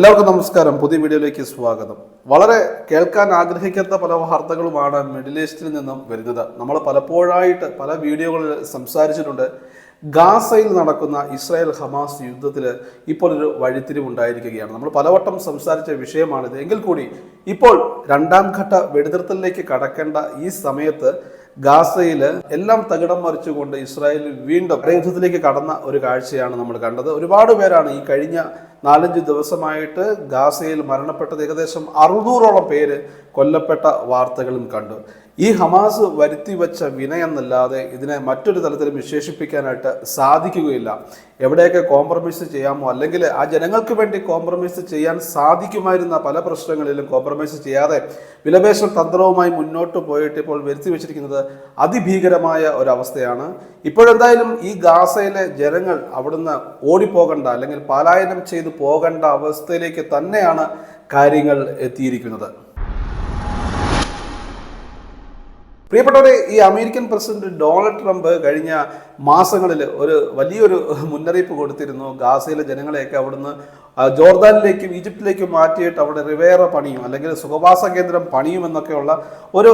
എല്ലാവർക്കും നമസ്കാരം. പുതിയ വീഡിയോയിലേക്ക് സ്വാഗതം. വളരെ കേൾക്കാൻ ആഗ്രഹിക്കാത്ത പല വാർത്തകളുമാണ് മിഡിൽ ഈസ്റ്റിൽ നിന്നും വരുന്നത്. നമ്മൾ പലപ്പോഴായിട്ട് പല വീഡിയോകളിൽ സംസാരിച്ചിട്ടുണ്ട്. ഗാസയിൽ നടക്കുന്ന ഇസ്രായേൽ ഹമാസ് യുദ്ധത്തിൽ ഇപ്പോൾ ഒരു വഴിത്തിരിവുണ്ടായിരിക്കുകയാണ് നമ്മൾ പലവട്ടം സംസാരിച്ച വിഷയമാണിത്. എങ്കിൽ കൂടി ഇപ്പോൾ രണ്ടാം ഘട്ട വെടിനിർത്തലിലേക്ക് കടക്കേണ്ട ഈ സമയത്ത് ഗാസയിൽ എല്ലാം തകിടം മറിച്ചുകൊണ്ട് ഇസ്രായേൽ വീണ്ടും യുദ്ധത്തിലേക്ക് കടന്ന ഒരു കാഴ്ചയാണ് നമ്മൾ കണ്ടത്. ഒരുപാട് പേരാണ് ഈ കഴിഞ്ഞ നാലഞ്ച് ദിവസമായിട്ട് ഗാസയിൽ മരണപ്പെട്ടത്. ഏകദേശം അറുന്നൂറോളം പേര് കൊല്ലപ്പെട്ട വാർത്തകളും കണ്ടു. ഈ ഹമാസ് വരുത്തി വച്ച വിനയെന്നല്ലാതെ ഇതിനെ മറ്റൊരു തലത്തിലും വിശേഷിപ്പിക്കാനായിട്ട് സാധിക്കുകയില്ല. എവിടെയൊക്കെ കോംപ്രമൈസ് ചെയ്യാമോ അല്ലെങ്കിൽ ആ ജനങ്ങൾക്ക് വേണ്ടി കോംപ്രമൈസ് ചെയ്യാൻ സാധിക്കുമായിരുന്ന പല പ്രശ്നങ്ങളിലും കോംപ്രമൈസ് ചെയ്യാതെ വിലപേശ തന്ത്രവുമായി മുന്നോട്ട് പോയിട്ട് ഇപ്പോൾ വരുത്തി വെച്ചിരിക്കുന്നത് അതിഭീകരമായ ഒരവസ്ഥയാണ്. ഇപ്പോഴെന്തായാലും ഈ ഗാസയിലെ ജനങ്ങൾ അവിടുന്ന് ഓടിപ്പോകണ്ട അല്ലെങ്കിൽ പലായനം ചെയ്തു പോകേണ്ട അവസ്ഥയിലേക്ക് തന്നെയാണ് കാര്യങ്ങൾ എത്തിയിരിക്കുന്നത്. പ്രിയപ്പെട്ടവരെ ഈ അമേരിക്കൻ പ്രസിഡന്റ് ഡൊണാൾഡ് ട്രംപ് കഴിഞ്ഞ മാസങ്ങളിൽ ഒരു വലിയൊരു മുന്നറിയിപ്പ് കൊടുത്തിരുന്നു. ഗാസയിലെ ജനങ്ങളെയൊക്കെ അവിടുന്ന് ജോർദാനിലേക്കും ഈജിപ്തിലേക്കും മാറ്റിയിട്ട് അവിടെ റിവേറ പണിയും അല്ലെങ്കിൽ സുഖവാസ കേന്ദ്രം പണിയും എന്നൊക്കെയുള്ള ഒരു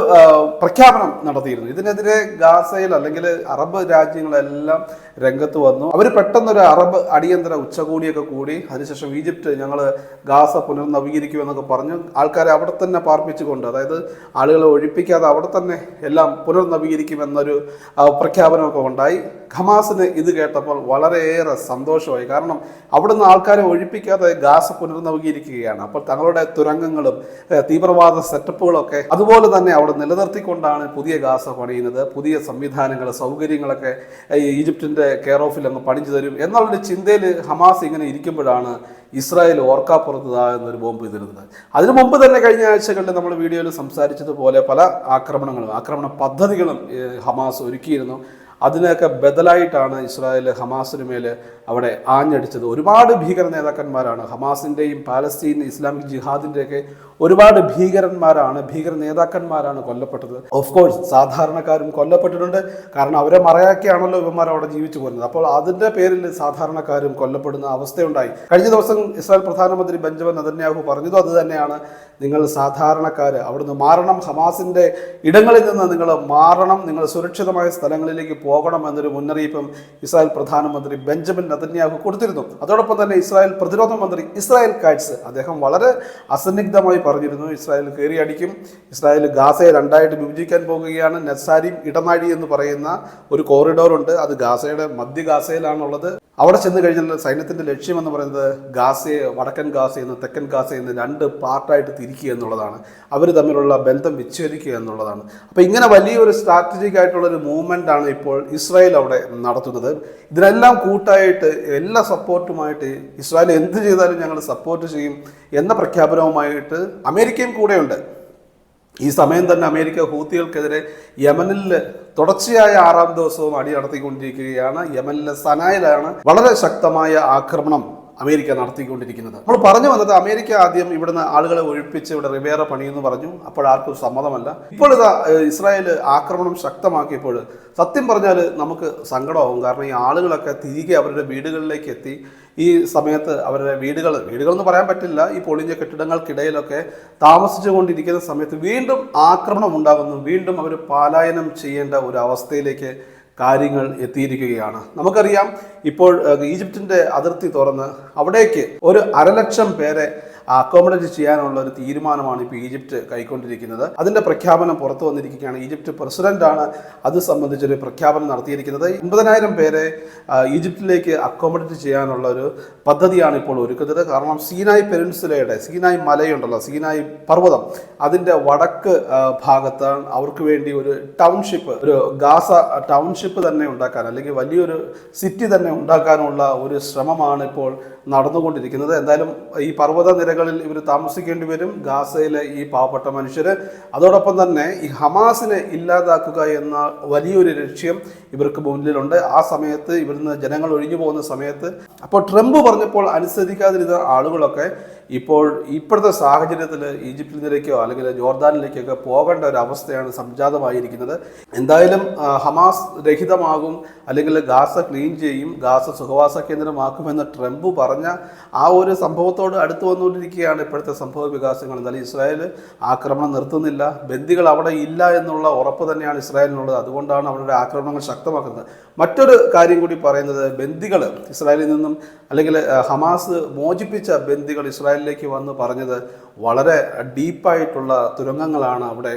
പ്രഖ്യാപനം നടത്തിയിരുന്നു. ഇതിനെതിരെ ഗാസയിൽ അല്ലെങ്കിൽ അറബ് രാജ്യങ്ങളെല്ലാം രംഗത്ത് വന്നു. അവർ പെട്ടെന്നൊരു അറബ് അടിയന്തര ഉച്ചകോടിയൊക്കെ കൂടി അതിനുശേഷം ഈജിപ്റ്റ് ഞങ്ങൾ ഗാസ പുനർനവീകരിക്കുമെന്നൊക്കെ പറഞ്ഞു. ആൾക്കാരെ അവിടെ തന്നെ പാർപ്പിച്ചുകൊണ്ട് അതായത് ആളുകളെ ഒഴിപ്പിക്കാതെ അവിടെ തന്നെ എല്ലാം പുനർനവീകരിക്കുമെന്നൊരു പ്രഖ്യാപനമൊക്കെ ഉണ്ടായി. ഹമാസിന് ഇത് കേട്ടപ്പോൾ വളരെയേറെ സന്തോഷമായി. കാരണം അവിടുന്ന് ആൾക്കാരെ ഒഴിപ്പിക്കാതെ ഗാസ പുനർനവീകരിക്കുകയാണ് അപ്പോൾ തങ്ങളുടെ തുരങ്കങ്ങളും തീവ്രവാദ സെറ്റപ്പുകളൊക്കെ അതുപോലെ തന്നെ അവിടെ നിലനിർത്തിക്കൊണ്ടാണ് പുതിയ ഗാസ പണിയുന്നത്. പുതിയ സംവിധാനങ്ങൾ സൗകര്യങ്ങളൊക്കെ ഈജിപ്തിന്റെ കെയർ ഓഫിൽ അങ്ങ് പണിഞ്ഞു തരും എന്നുള്ളൊരു ചിന്തയിൽ ഹമാസ് ഇങ്ങനെ ഇരിക്കുമ്പോഴാണ് ഇസ്രായേൽ ഓർക്കാപ്പുറത്തതാ എന്നൊരു ബോംബ് ഇതിരുന്നത് അതിനു മുമ്പ് തന്നെ കഴിഞ്ഞ ആഴ്ചകളിൽ നമ്മൾ വീഡിയോയിൽ സംസാരിച്ചതുപോലെ പല ആക്രമണങ്ങളും ആക്രമണ പദ്ധതികളും ഹമാസ് ഒരുക്കിയിരുന്നു. അതിനൊക്കെ ബദലായിട്ടാണ് ഇസ്രായേൽ ഹമാസിന് മേൽ അവിടെ ആഞ്ഞടിച്ചത്. ഒരുപാട് ഭീകര നേതാക്കന്മാരാണ്. ഹമാസിന്റെയും പാലസ്തീൻ ഇസ്ലാമിക് ജിഹാദിന്റെയൊക്കെ ഒരുപാട് ഭീകരന്മാരാണ് ഭീകര നേതാക്കന്മാരാണ് കൊല്ലപ്പെട്ടത്. ഓഫ് കോഴ്സ് സാധാരണക്കാരും കൊല്ലപ്പെട്ടിട്ടുണ്ട്. കാരണം അവരെ മറയാക്കിയാണല്ലോ ഇവന്മാർ അവിടെ ജീവിച്ചു പോരുന്നത്. അപ്പോൾ അതിന്റെ പേരിൽ സാധാരണക്കാരും കൊല്ലപ്പെടുന്ന അവസ്ഥയുണ്ടായി. കഴിഞ്ഞ ദിവസം ഇസ്രായേൽ പ്രധാനമന്ത്രി ബെഞ്ചമിൻ നദന്യാഹു പറഞ്ഞതും അത് തന്നെയാണ്. നിങ്ങൾ സാധാരണക്കാർ അവിടുന്ന് മാറണം. ഹമാസിന്റെ ഇടങ്ങളിൽ നിന്ന് നിങ്ങൾ മാറണം. നിങ്ങൾ സുരക്ഷിതമായ സ്ഥലങ്ങളിലേക്ക് പോകണം എന്നൊരു മുന്നറിയിപ്പും ഇസ്രായേൽ പ്രധാനമന്ത്രി ബെഞ്ചമിൻ നെതന്യാഹു കൊടുത്തിരുന്നു. അതോടൊപ്പം തന്നെ ഇസ്രായേൽ പ്രതിരോധ മന്ത്രി ഇസ്രായേൽ കാറ്റ്സ് അദ്ദേഹം വളരെ അസന്നിഗ്ധമായി പറഞ്ഞിരുന്നു ഇസ്രായേൽ കയറി അടിക്കും ഇസ്രായേൽ ഗാസയെ രണ്ടായിട്ട് വിഭജിക്കാൻ പോകുകയാണ് നെസാരിം ഇടനാഴി എന്ന് പറയുന്ന ഒരു കോറിഡോർ ഉണ്ട് അത് ഗാസയുടെ മധ്യ ഗാസയിലാണുള്ളത്. അവിടെ ചെന്ന് കഴിഞ്ഞാൽ സൈന്യത്തിന്റെ ലക്ഷ്യം എന്ന് പറയുന്നത് ഗാസയെ വടക്കൻ ഗാസ എന്ന് തെക്കൻ ഗാസ എന്ന് രണ്ട് പാർട്ടായിട്ട് തിരിക്കുക എന്നുള്ളതാണ്. അവർ തമ്മിലുള്ള ബന്ധം വിച്ഛേദിക്കുക എന്നുള്ളതാണ്. അപ്പോൾ ഇങ്ങനെ വലിയൊരു സ്ട്രാറ്റജിക് ആയിട്ടുള്ള ഒരു മൂവ്മെന്റ് ആണ് ഇപ്പോൾ ഇസ്രായേൽ അവിടെ നടത്തുന്നത്. ഇതിനെല്ലാം കൂട്ടായിട്ട് എല്ലാ സപ്പോർട്ടുമായിട്ട് ഇസ്രായേൽ എന്ത് ചെയ്താലും ഞങ്ങൾ സപ്പോർട്ട് ചെയ്യും എന്ന പ്രഖ്യാപനവുമായിട്ട് അമേരിക്കയും കൂടെയുണ്ട്. ഈ സമയം തന്നെ അമേരിക്ക ഹൂത്തികൾക്കെതിരെ യമനിൽ തുടർച്ചയായ ആറാം ദിവസവും അടി നടത്തിക്കൊണ്ടിരിക്കുകയാണ്. യമനിലെ സനായിലാണ് വളരെ ശക്തമായ ആക്രമണം അമേരിക്ക നടത്തിക്കൊണ്ടിരിക്കുന്നത്. നമ്മൾ പറഞ്ഞു വന്നത് അമേരിക്ക ആദ്യം ഇവിടുന്ന് ആളുകളെ ഒഴിപ്പിച്ച് ഇവിടെ റിവേറ പണിയെന്ന് പറഞ്ഞു. അപ്പോൾ ആർക്കും സമ്മതമല്ല. ഇപ്പോൾ ഇതാ ഇസ്രായേൽ ആക്രമണം ശക്തമാക്കിയപ്പോൾ സത്യം പറഞ്ഞാൽ നമുക്ക് സങ്കടമാവും. കാരണം ഈ ആളുകളൊക്കെ തിരികെ അവരുടെ വീടുകളിലേക്ക് എത്തി. ഈ സമയത്ത് അവരുടെ വീടുകൾ വീടുകളെന്ന് പറയാൻ പറ്റില്ല. ഈ പൊളിഞ്ഞ കെട്ടിടങ്ങൾക്കിടയിലൊക്കെ താമസിച്ചു കൊണ്ടിരിക്കുന്ന സമയത്ത് വീണ്ടും ആക്രമണം ഉണ്ടാകുന്നു. വീണ്ടും അവർ പലായനം ചെയ്യേണ്ട ഒരു അവസ്ഥയിലേക്ക് കാര്യങ്ങൾ എത്തിയിരിക്കുകയാണ്. നമുക്കറിയാം ഇപ്പോൾ ഈജിപ്തിന്റെ അതിർത്തി തുറന്ന് അവിടേക്ക് ഒരു അരലക്ഷം പേരെ അക്കോമഡേറ്റ് ചെയ്യാനുള്ള ഒരു തീരുമാനമാണ് ഇപ്പോൾ ഈജിപ്റ്റ് കൈക്കൊണ്ടിരിക്കുന്നത്. അതിന്റെ പ്രഖ്യാപനം പുറത്തു വന്നിരിക്കുകയാണ്. ഈജിപ്റ്റ് പ്രസിഡന്റാണ് അത് സംബന്ധിച്ചൊരു പ്രഖ്യാപനം നടത്തിയിരിക്കുന്നത്. ഒമ്പതിനായിരം പേരെ ഈജിപ്തിലേക്ക് അക്കോമഡേറ്റ് ചെയ്യാനുള്ള ഒരു പദ്ധതിയാണ് ഇപ്പോൾ ഒരുക്കുന്നത്. കാരണം സീനായ് പെരിൻസുലയുടെ സീനായ് മലയുണ്ടല്ലോ സീനായ് പർവതം അതിന്റെ വടക്ക് ഭാഗത്ത് ഭാഗത്താണ് അവർക്ക് വേണ്ടി ഒരു ടൗൺഷിപ്പ് ഒരു ഗാസ ടൗൺഷിപ്പ് തന്നെ ഉണ്ടാക്കാൻ അല്ലെങ്കിൽ വലിയൊരു സിറ്റി തന്നെ ഉണ്ടാക്കാനുള്ള ഒരു ശ്രമമാണ് ഇപ്പോൾ നടന്നുകൊണ്ടിരിക്കുന്നത്. എന്തായാലും ഈ പർവത നിരകളിൽ ഇവർ താമസിക്കേണ്ടി വരും ഗാസയിലെ ഈ പാവപ്പെട്ട മനുഷ്യർ അതോടൊപ്പം തന്നെ ഈ ഹമാസിനെ ഇല്ലാതാക്കുക എന്ന വലിയൊരു ലക്ഷ്യം ഇവർക്ക് മുന്നിലുണ്ട്. ആ സമയത്ത് ഇവിടുന്ന് ജനങ്ങൾ ഒഴിഞ്ഞു പോകുന്ന സമയത്ത്. അപ്പോൾ ട്രംപ് പറഞ്ഞപ്പോൾ അനുസരിക്കാതിരുന്ന ആളുകളൊക്കെ ഇപ്പോൾ ഇപ്പോഴത്തെ സാഹചര്യത്തിൽ ഈജിപ്തിലേക്കോ അല്ലെങ്കിൽ ജോർദാനിലേക്കൊക്കെ പോകേണ്ട ഒരു അവസ്ഥയാണ് സംജാതമായിരിക്കുന്നത്. എന്തായാലും ഹമാസ് രഹിതമാകും അല്ലെങ്കിൽ ഗാസ ക്ലീൻ ചെയ്യും ഗാസ സുഖവാസ കേന്ദ്രമാക്കുമെന്ന് ട്രംപ് പറഞ്ഞ ആ ഒരു സംഭവത്തോട് അടുത്ത് വന്നുകൊണ്ടിരിക്കുകയാണ് ഇപ്പോഴത്തെ സംഭവ വികാസങ്ങൾ. എന്നാലും ഇസ്രായേൽ ആക്രമണം നിർത്തുന്നില്ല ബന്ദികൾ അവിടെ ഇല്ല എന്നുള്ള ഉറപ്പ് തന്നെയാണ് ഇസ്രായേലിനുള്ളത്. അതുകൊണ്ടാണ് അവരുടെ ആക്രമണങ്ങൾ ശക്തമാക്കുന്നത്. മറ്റൊരു കാര്യം കൂടി പറയുന്നത് ബന്ദികൾ ഇസ്രായേലിൽ നിന്നും അല്ലെങ്കിൽ ഹമാസ് മോചിപ്പിച്ച ബന്ദികൾ ഇസ്രായേലിലേക്ക് വന്ന് പറഞ്ഞത് വളരെ ഡീപ്പായിട്ടുള്ള തുരങ്കങ്ങളാണ് അവിടെ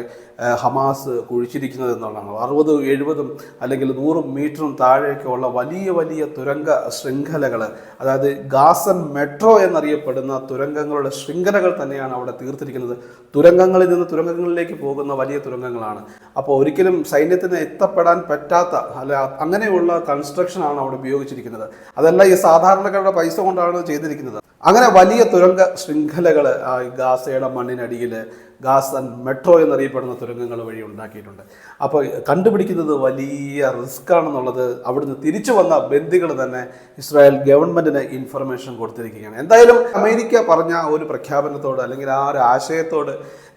ഹമാസ് കുഴിച്ചിരിക്കുന്നത് എന്നുള്ളതാണ്. അറുപതും എഴുപതും അല്ലെങ്കിൽ നൂറും മീറ്ററും താഴേക്കുള്ള വലിയ വലിയ തുരങ്ക ശൃംഖലകൾ അതായത് ഗാസൻ മെട്രോ എന്നറിയപ്പെടുന്ന തുരങ്കങ്ങളുടെ ശൃംഖലകൾ തന്നെയാണ് അവിടെ തീർത്തിരിക്കുന്നത്. തുരങ്കങ്ങളിൽ നിന്ന് തുരങ്കങ്ങളിലേക്ക് പോകുന്ന വലിയ തുരങ്കങ്ങളാണ്. അപ്പോൾ ഒരിക്കലും സൈന്യത്തിന് എത്തപ്പെടാൻ പറ്റാത്ത അല്ല അങ്ങനെയുള്ള കൺസ്ട്രക്ഷൻ ആണ് അവിടെ ഉപയോഗിച്ചിരിക്കുന്നത്. അതല്ല ഈ സാധാരണക്കാരുടെ പൈസ കൊണ്ടാണ് ചെയ്തിരിക്കുന്നത്. അങ്ങനെ വലിയ തുരങ്ക ശൃംഖലകൾ ഗാസയുടെ മണ്ണിനടിയിൽ ഗാസൻ മെട്രോ എന്നറിയപ്പെടുന്ന തുരങ്കങ്ങൾ വഴി ഉണ്ടാക്കിയിട്ടുണ്ട്. അപ്പോൾ കണ്ടുപിടിക്കുന്നത് വലിയ റിസ്ക് ആണെന്നുള്ളത് അവിടുന്ന് തിരിച്ചു വന്ന ബന്ദികൾ തന്നെ ഇസ്രായേൽ ഗവൺമെന്റിന് ഇൻഫർമേഷൻ കൊടുത്തിരിക്കുകയാണ്. എന്തായാലും അമേരിക്ക പറഞ്ഞ ഒരു പ്രഖ്യാപനത്തോട് അല്ലെങ്കിൽ ആ ഒരു ആശയത്തോട്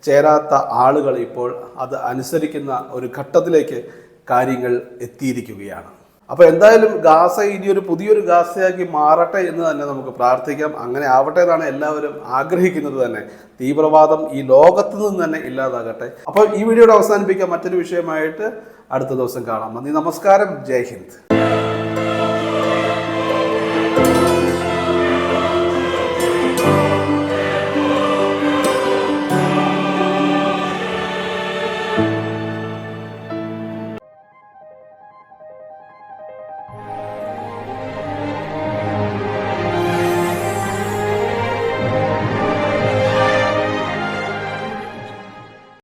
ചേരാത്ത ആളുകൾ ഇപ്പോൾ അത് അനുസരിക്കുന്ന ഒരു ഘട്ടത്തിലേക്ക് കാര്യങ്ങൾ എത്തിയിരിക്കുകയാണ്. അപ്പോൾ എന്തായാലും ഗാസ ഇനി ഒരു പുതിയൊരു ഗാസയാക്കി മാറട്ടെ എന്ന് തന്നെ നമുക്ക് പ്രാർത്ഥിക്കാം. അങ്ങനെ ആവട്ടെ എന്നാണ് എല്ലാവരും ആഗ്രഹിക്കുന്നത് തന്നെ. തീവ്രവാദം ഈ ലോകത്ത് നിന്ന് തന്നെ ഇല്ലാതാകട്ടെ. അപ്പോൾ ഈ വീഡിയോയുടെ അവസാനിപ്പിക്കാം. മറ്റൊരു വിഷയമായിട്ട് അടുത്ത ദിവസം കാണാം. നന്ദി നമസ്കാരം. ജയ് ഹിന്ദ്.